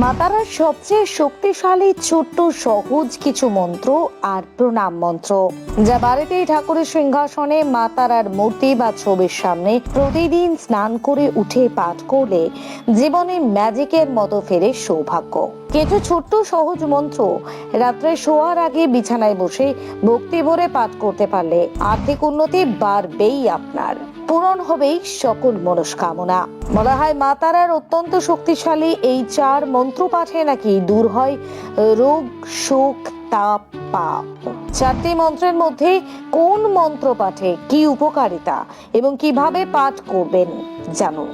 মাতারার সবচেয়ে শক্তিশালী, ছোট্ট, সহজ কিছু মন্ত্র আর প্রণাম মন্ত্র, যা বাড়িতেই ঠাকুরের সিংহাসনে মাতারার মূর্তি বা ছবির সামনে প্রতিদিন স্নান করে উঠে পাঠ করলে জীবনে ম্যাজিকের মতো ফেরে সৌভাগ্য। কিছু ছোট্ট, সহজ মন্ত্র রাত্রে শোয়ার আগে বিছানায় বসে ভক্তি ভরে পাঠ করতে পারলে আর্থিক উন্নতি বাড়বেই আপনার। পূরণ হবেই সকল মনস্কামনা। বলা হয়, মা তারার অত্যন্ত শক্তিশালী এই চার মন্ত্র পাঠে নাকি দূর হয় রোগ, শোক, তাপ, পাপ। চারটি মন্ত্রের মধ্যে কোন মন্ত্র পাঠে কি উপকারিতা এবং কীভাবে পাঠ করবেন, জানুন।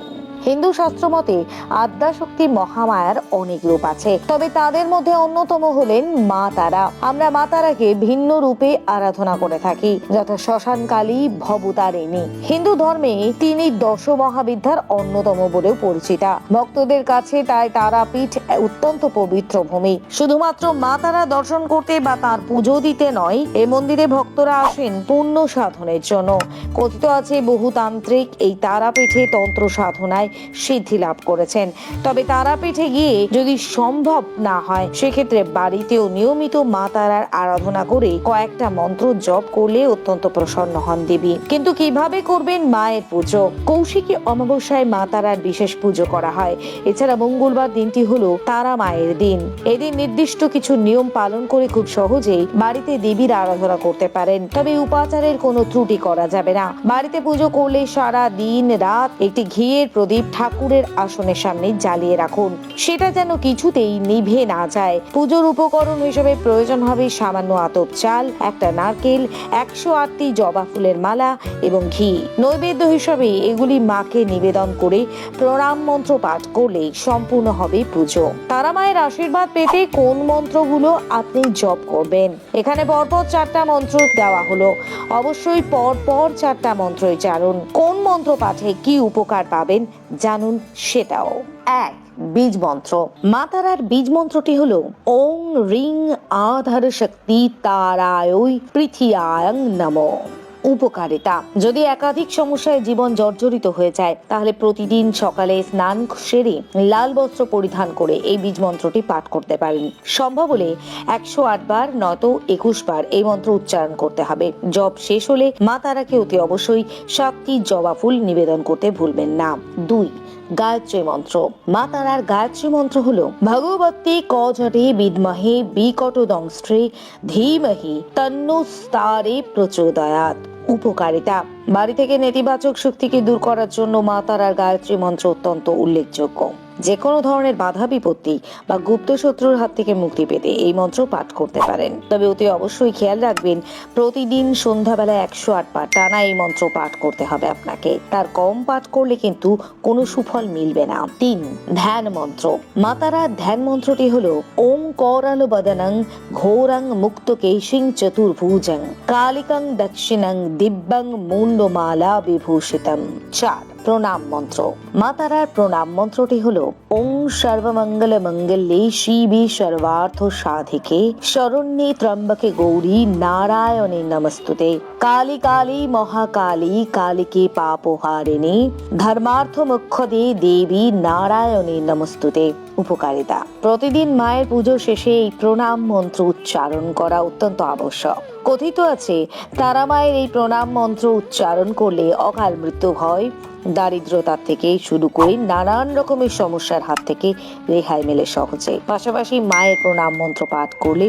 হিন্দু শাস্ত্র মতে আদ্যাশক্তি মহামায়ার অনেক রূপ আছে। তবে তাদের মধ্যে অন্যতম হলেন মা তারা। আমরা মা তারাকে ভিন্ন রূপে আরাধনা করে থাকি, যথা শ্মশান কালী, ভবতারিণী। হিন্দু ধর্মে তিনি দশ মহাবিদ্যার অন্যতম বলেও পরিচিতা। ভক্তদের কাছে তাই তারাপীঠ অত্যন্ত পবিত্র ভূমি। শুধুমাত্র মা তারা দর্শন করতে বা তার পুজো দিতে নয়, এ মন্দিরে ভক্তরা আসেন পুণ্য সাধনের জন্য। কথিত আছে বহু তান্ত্রিক এই তারাপীঠে তন্ত্র সাধনায় সিদ্ধি লাভ করেছেন। তবে তারাপীঠে গিয়ে যদি সম্ভব না হয়, সেক্ষেত্রে বাড়িতেও নিয়মিত মা তারার আরাধনা করে কয়েকটা মন্ত্র জপ করলে অত্যন্ত প্রসন্ন হন দেবী। কিন্তু কীভাবে করবেন মায়ের পুজো? কৌশিকী অমাবস্যায় মা তারার বিশেষ পুজো করা হয়। এছাড়া মঙ্গলবার দিনটি হলো তারা মায়ের দিন। এদিন নির্দিষ্ট কিছু নিয়ম পালন করে খুব সহজেই বাড়িতে দেবীর আরাধনা করতে পারেন। তবে উপাচারের কোনো ত্রুটি করা যাবে না। বাড়িতে পুজো করলে সারা দিন রাত একটি ঘিয়ের প্রদীপ ঠাকুরের আসনের সামনে জ্বালিয়ে রাখুন। সেটা যেন কিছুতেই নিভে না যায়। পুজোর উপকরণ হিসেবে প্রয়োজন হবে সামান্য আতপ চাল, একটা নারকেল, একশো আটটি জবা ফুলের মালা এবং ঘি। নৈবেদ্য হিসাবে এগুলি মাকে নিবেদন করে প্রণাম মন্ত্র পাঠ করলে সম্পূর্ণ হবে পুজো। তারা মায়ের আশীর্বাদ পেতে কোন মন্ত্রগুলো আপনি জপ করবেন? এখানে পরপর চারটা মন্ত্র দেওয়া হলো। অবশ্যই পরপর চারটা মন্ত্রই চারণ কোন মন্ত্র পাঠে কি উপকার পাবেন জানুন সেটাও। এক, বীজ মন্ত্র। মা তারার বীজ মন্ত্রটি হলো, ওং রিং আধার শক্তি তারায় পৃথিয়ায়ং নমঃ। উপকারিতা। যদি একাধিক সমস্যায় জীবন জর্জরিত হয়ে যায়, তাহলে প্রতিদিন সকালে স্নান সেরে লাল বস্ত্র পরিধান করে এই বীজ মন্ত্রটি পাঠ করতে পারেন। সম্ভব হলে একশো আট বার নয়তো একুশ বার এই মন্ত্র উচ্চারণ করতে হবে। জব শেষ হলে মা তারাকে অতি অবশ্যই সাতটি জবা ফুল নিবেদন করতে ভুলবেন না। দুই গায়ত্রী মন্ত্র। মা তারার গায়ত্রী মন্ত্র হলো, ভগবতী কঝরে বিদমহে বিকট দংশ্রী ধীমহি তন্নুস্তারে প্রচোদয়াত উপকারিতা। বাড়ি থেকে নেতিবাচক শক্তিকে দূর করার জন্য মা তারার গায়ত্রী মন্ত্র অত্যন্ত উল্লেখযোগ্য। যে কোনো ধরনের বাধা, বিপত্তি বা গুপ্ত শত্রুর হাত থেকে মুক্তি পেতে এই মন্ত্র পাঠ করতে পারেন। তবে অতি অবশ্যই খেয়াল রাখবেন, প্রতিদিন সন্ধ্যাবেলা একশো আট পাঠ টানা এই মন্ত্র পাঠ করতে হবে আপনাকে। তার কম পাঠ করলে কিন্তু কোনো সুফল মিলবে না। তিন, ধ্যান মন্ত্র। মাতারা, ধ্যান মন্ত্রটি হলো ওম করাল বদনং ঘোরং মুক্ত কেশিং চতুর্ভুজং, কালিকং দক্ষিণং দিব্যং মুন্ডমালা বিভূষিতম। চার প্রণাম মন্ত্র। মা তারার প্রণাম মন্ত্রটি হলো, ওং সর্বমঙ্গল মঙ্গলে শিবে সর্বার্থ সাধিকে, শরণ্যে ত্রম্বকে গৌরী নারায়ণে নমস্তুতে। কালী কালী মহাকালী কালিকে পাপহারিণী ধর্মার্থ মুখ্যদে দেবী নারায়ণে নমস্তুতে। উপকারিতা। প্রতিদিন মায়ের পুজো শেষে এই প্রণাম মন্ত্র উচ্চারণ করা অত্যন্ত আবশ্যক। কথিত আছে, তারা মায়ের এই প্রণাম মন্ত্র উচ্চারণ করলে অকাল মৃত্যু হয় দারিদ্রতার থেকে শুরু করে নানান রকমের সমস্যার হাত থেকে রেহাই মেলে সহজে। পাশাপাশি মায়ের প্রণাম মন্ত্র পাঠ করলে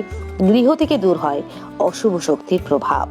গৃহ থেকে দূর হয় অশুভ শক্তির প্রভাব।